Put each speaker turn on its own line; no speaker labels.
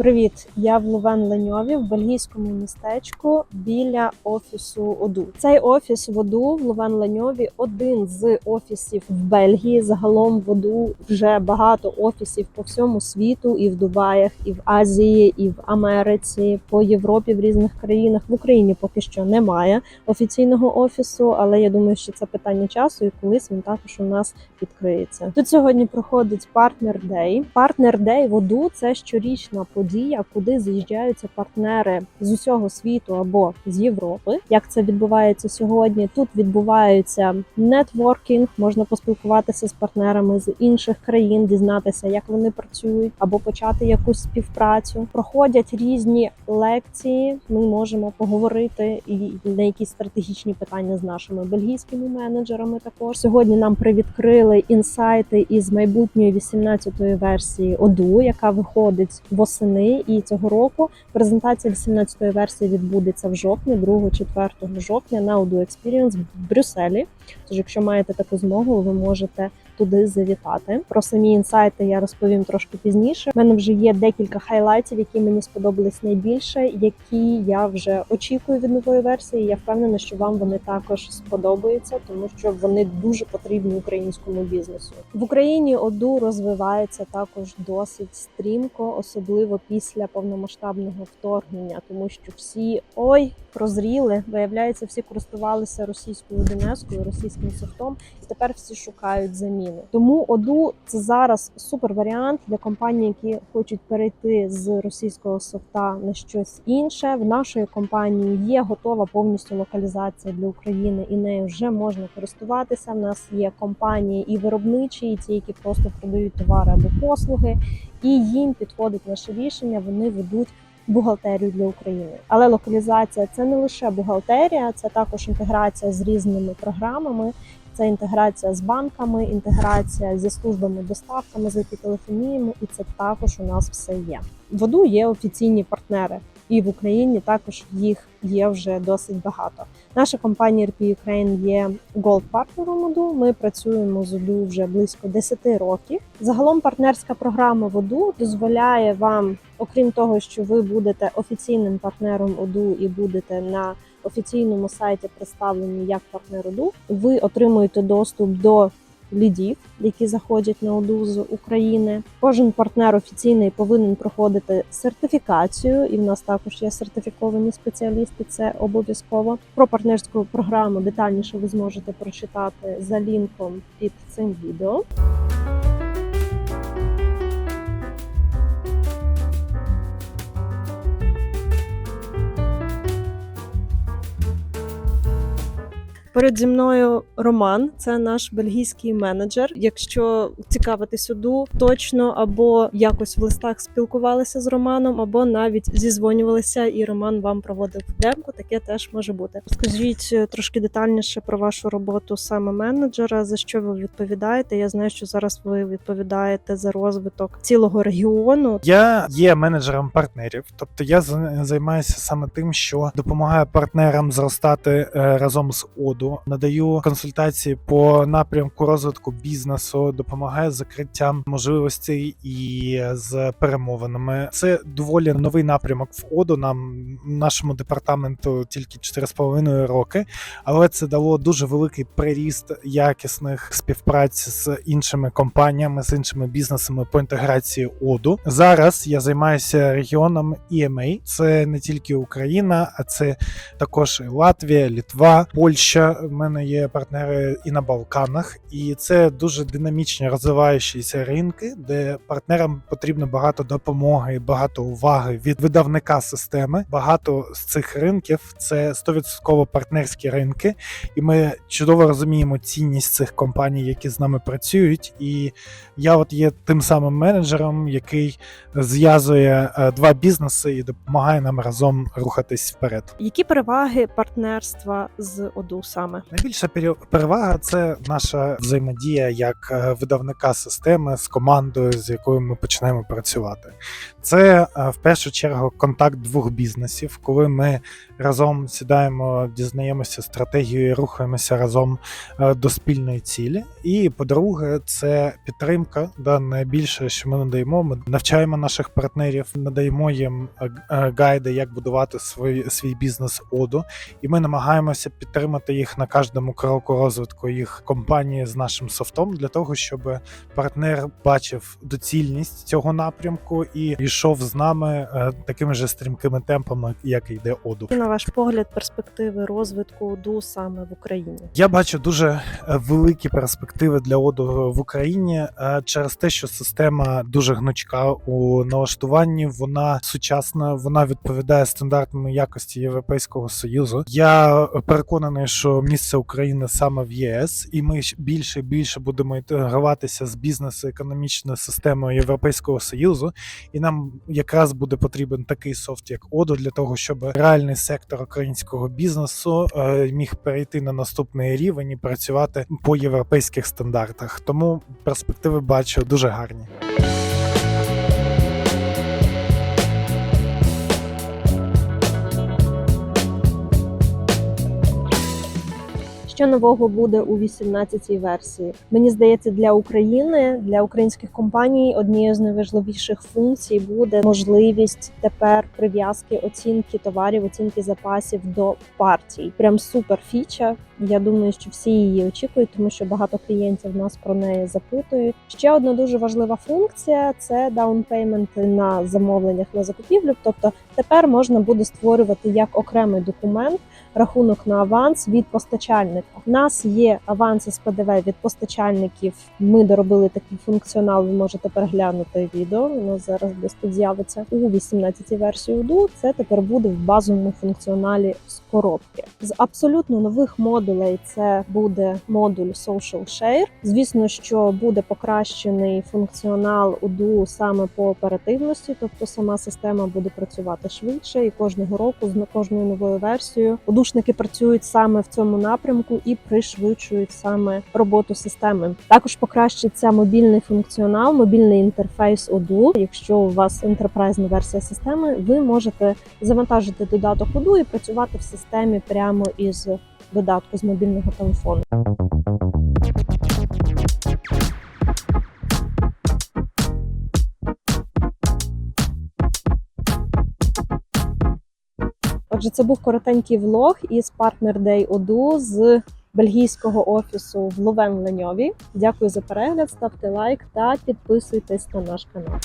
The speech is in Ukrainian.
Привіт! Я в Лувен Леньові в бельгійському містечку біля офісу ОДУ. Цей офіс в ОДУ в Лувен Леньові один з офісів в Бельгії. Загалом в ОДУ вже багато офісів по всьому світу, і в Дубаях, і в Азії, і в Америці, по Європі в різних країнах. В Україні поки що немає офіційного офісу, але я думаю, що це питання часу, і колись він також у нас відкриється. Тут сьогодні проходить партнер Дей. Партнер Дей в ОДУ це щорічна подія, куди заїжджаються партнери з усього світу або з Європи. Як це відбувається сьогодні? Тут відбувається нетворкінг, можна поспілкуватися з партнерами з інших країн, дізнатися, як вони працюють, або почати якусь співпрацю. Проходять різні лекції. Ми можемо поговорити і на якісь стратегічні питання з нашими бельгійськими менеджерами. Також сьогодні нам привідкрили інсайти із майбутньої 18-ї версії ОДУ, яка виходить восени. І цього року презентація 18-ї версії відбудеться в жовтні, 2-4 жовтня на Audio Experience в Брюсселі. Тож, якщо маєте таку змогу, ви можете туди завітати. Про самі інсайти я розповім трошки пізніше. У мене вже є декілька хайлайтів, які мені сподобались найбільше, які я вже очікую від нової версії. Я впевнена, що вам вони також сподобаються, тому що вони дуже потрібні українському бізнесу. В Україні ОДУ розвивається також досить стрімко, особливо після повномасштабного вторгнення, тому що всі ой прозріли. Виявляється, всі користувалися російською Донецькою, російським софтом, і тепер всі шукають заміни. Тому ОДУ це зараз супер варіант для компаній, які хочуть перейти з російського софта на щось інше. В нашої компанії є готова повністю локалізація для України, і нею вже можна користуватися. В нас є компанії і виробничі, і ті, які просто продають товари або послуги, і їм підходить наше рішення. Вони ведуть бухгалтерію для України. Але локалізація це не лише бухгалтерія, це також інтеграція з різними програмами. Це інтеграція з банками, інтеграція зі службами доставками, з IP-телефоніями, і це також у нас все є. В ОДУ є офіційні партнери, і в Україні також їх є вже досить багато. Наша компанія RP Ukraine є gold партнером ОДУ. Ми працюємо з ОДУ вже близько 10 років. Загалом партнерська програма в ОДУ дозволяє вам, окрім того, що ви будете офіційним партнером ОДУ і будете на офіційному сайті представлені як партнер ОДУ, ви отримуєте доступ до лідів, які заходять на ОДУ з України. Кожен партнер офіційний повинен проходити сертифікацію, і в нас також є сертифіковані спеціалісти. Це обов'язково. Про партнерську програму детальніше ви зможете прочитати за лінком під цим відео. Перед зі мною Роман, це наш бельгійський менеджер. Якщо цікавитись ОДУ, точно або якось в листах спілкувалися з Романом, або навіть зізвонювалися, і Роман вам проводив демку. Таке теж може бути. Скажіть е, трошки детальніше про вашу роботу саме менеджера. За що ви відповідаєте? Я знаю, що зараз ви відповідаєте за розвиток цілого регіону.
Я є менеджером партнерів, тобто я за- займаюся саме тим, що допомагаю партнерам зростати е, разом з ОДУ, надаю консультації по напрямку розвитку бізнесу, допомагаю з закриттям можливостей і з перемовинами. Це доволі новий напрямок в ОДУ. Нам нашому департаменту тільки 4,5 роки, але це дало дуже великий приріст якісних співпраць з іншими компаніями, з іншими бізнесами по інтеграції ОДУ. Зараз я займаюся регіоном EMA. Це не тільки Україна, а це також і Латвія, Літва, Польща. У мене є партнери і на Балканах, і це дуже динамічні розвиваючіся ринки, де партнерам потрібно багато допомоги, багато уваги від видавника системи. Багато з цих ринків це 100% партнерські ринки, і ми чудово розуміємо цінність цих компаній, які з нами працюють. І я от є тим самим менеджером, який зв'язує е, два бізнеси і допомагає нам разом рухатись вперед.
Які переваги партнерства з ОДУ саме?
Найбільша пере- перевага це наша взаємодія як е, видавника системи з командою, з якою ми починаємо працювати. Це е, в першу чергу контакт двох бізнесів, коли ми разом сідаємо, дізнаємося стратегію і рухаємося разом е, до спільної цілі. І по-друге, це підтримка. Да, найбільше, що ми надаємо. Ми навчаємо наших партнерів, надаємо їм е, гайди, як будувати свій, свій бізнес оду, і ми намагаємося підтримати їх на кожному кроку розвитку їх компанії з нашим софтом для того, щоб партнер бачив доцільність цього напрямку і йшов з нами е, такими же стрімкими темпами, як йде оду.
І на ваш погляд, перспективи розвитку ОДУ саме в Україні.
Я бачу дуже е, великі перспективи для оду в Україні е, через те, що система дуже гнучка у налаштуванні. Вона сучасна, вона відповідає стандартам якості Європейського союзу. Я переконаний, що місце України саме в ЄС, і ми більше і більше будемо інтегруватися з бізнес-економічною системою Європейського союзу. І нам якраз буде потрібен такий софт, як ОДО, для того, щоб реальний сектор українського бізнесу е, міг перейти на наступний рівень і працювати по європейських стандартах. Тому перспективи бачу дуже гарні.
Що нового буде у 18-й версії? Мені здається, для України, для українських компаній однією з найважливіших функцій буде можливість тепер прив'язки оцінки товарів, оцінки запасів до партій. Прям супер фіча. Я думаю, що всі її очікують, тому що багато клієнтів нас про неї запитують. Ще одна дуже важлива функція це даунпейменти на замовленнях на закупівлю. Тобто тепер можна буде створювати як окремий документ рахунок на аванс від постачальника. У нас є аванси з ПДВ від постачальників. Ми доробили такий функціонал. Ви можете переглянути відео. Воно зараз десь тут з'явиться у 18-й версії УДУ. Це тепер буде в базовому функціоналі з коробки. З абсолютно нових модулей це буде модуль Social Share. Звісно, що буде покращений функціонал УДУ саме по оперативності, тобто сама система буде працювати швидше, і кожного року з кожною новою версією удушники працюють саме в цьому напрямку і пришвидшують саме роботу системи. Також покращиться мобільний функціонал, мобільний інтерфейс ОДУ. Якщо у вас ентерпрайзна версія системи, ви можете завантажити додаток ОДУ і працювати в системі прямо із додатку з мобільного телефону. Отже, це був коротенький влог із Partner Day ОДУ з бельгійського офісу в Ловен Леньові. Дякую за перегляд, ставте лайк та підписуйтесь на наш канал.